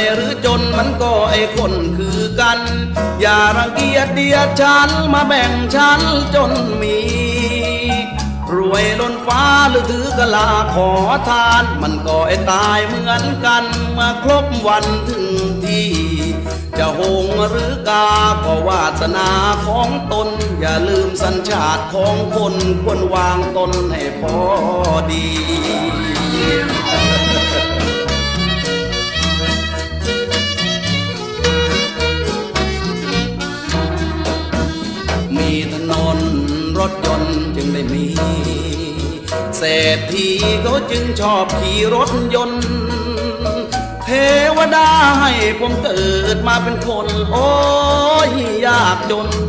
ยหรือจนมันก็ไอคนคือกัน อย่ารังเกียจเดียดฉันมาแบ่งฉันจนมี รวยล้นฟ้าหรือถือกะลาขอทาน มันก็ไอตายเหมือนกันมื่อครบวันถึงที่จะหงหรือกาก็วาสนาของตน อย่าลืมสัญชาติของคนควรวางตนให้พอดี มีถนนรถยนต์จึงได้มี เศรษฐีเขาจึงชอบขี่รถยนต์ เทวดาให้ผมเกิดมาเป็นคน โอ้ยยากจนแต่ถนน